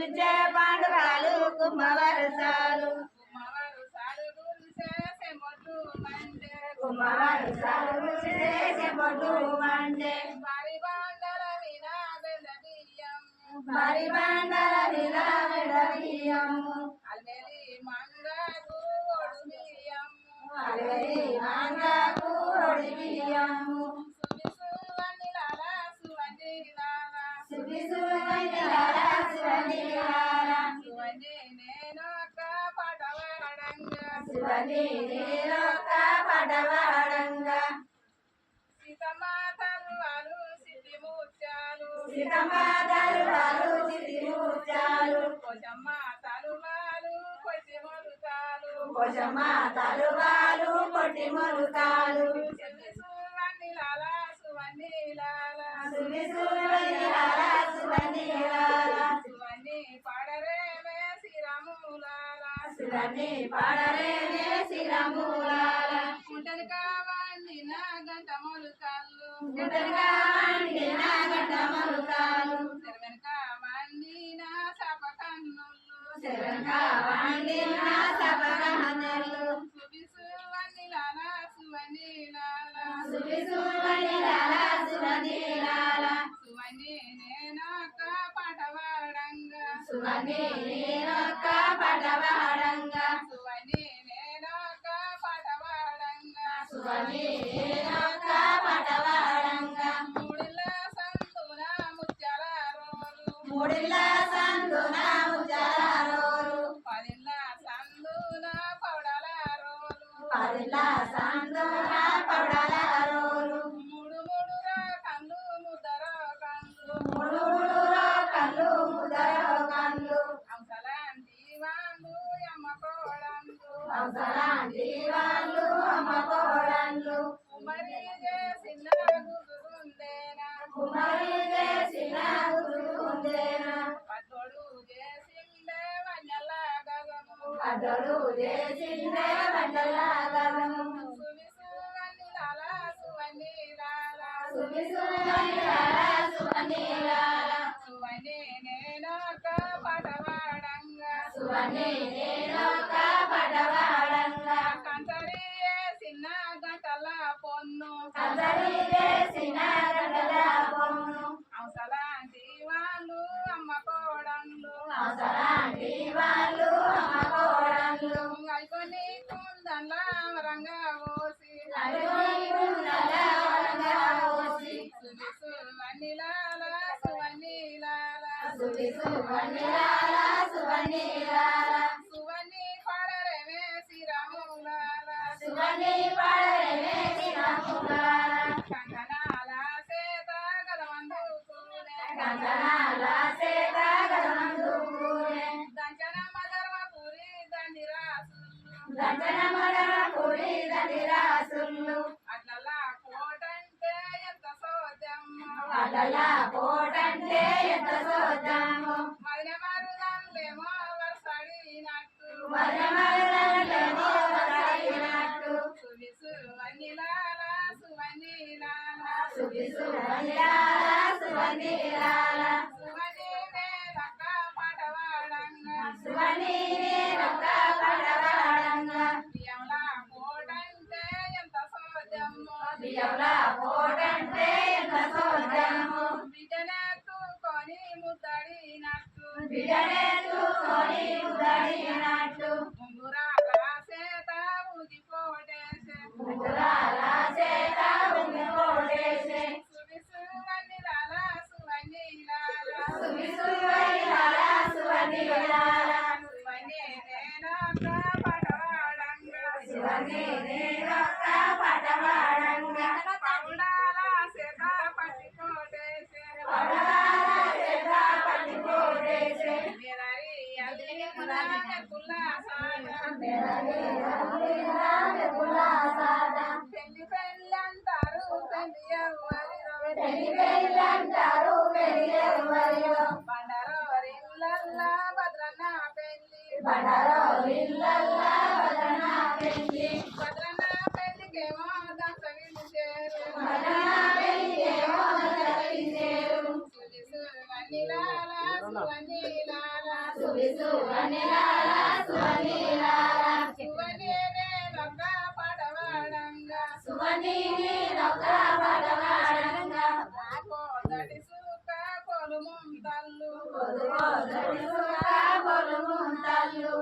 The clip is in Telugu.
కురిపించే పాండురాలు కుమ్మవరసాలు కుమ్మవరుసాలు మండే. చేసే పొట్టు బెల్లబియ్యం. మరి బండల విలవిడవియము అల్మెలి మంగకు ఒడుమియ్యం. అలవరి మంగకు ఒడివియము శివని నీరొక పడవాడంగా సీతమ్మ తల్వాలు సిద్ధి ముత్యాలు. సీతమాతలు వారు చిరుచాలు పోచమ్మ తలువాలు కొట్టి మొలుతాలు. కోశమ్మ తలువాలు కొట్టి. సువిసువనిలాల సువనిలాల సువన్ని శివని పాడరేనే శిరములాల కుంటలు కావండి నా గంట మొలుకల్లు. గుంటలుగా వండిన గడ్డ మొలుతాలు తెరవెనక వండి నా సప కన్నులు. శివక వండిన సపగహనలు సువిసువన్నిలాల సువన్నిలాల. సువిసువనిలాల సువనిలాల సువన్ని నేనొక పటవాడంగా. సువని నీరొక్క మూడిళ్ళ సందున ముజారోలు పదిళ్ళ సందున పౌడల రోలు. పదిళ్ళ సందున పడల రోలు మూడు మూడు కళ్ళు ముద్దర. మూడు మూడు అవసరాంటి వాళ్ళు అమ్మ కోడళ్ళు చేసిన గురుందేనా. కుమారి చేసిన గురుందేనా చేసిందే గగము. చేసిందే నేనొక నేనొక సువిసువనిలాల సువనిలాల సువన్ని పాడరేమే శ్రీరాములాల. అలల కోటంటే ఎంత సోదాము మదిన మరుదానులేమో వరసడినట్టు. సువనిలాల రొక్క పడవాడంగా బియ్యంలా కోటంటే ఎంత సోదమ్మ. బియ్యంల పెళ్ళి పెళ్ళి. అంటారు పెళ్ళి అంటారు పెళ్ళి భద్రన్న పెళ్ళి పెళ్ళి భద్రన్న పెళ్ళికేమో దంత పెళ్ళికేమో సువనిలాల సువనిలాల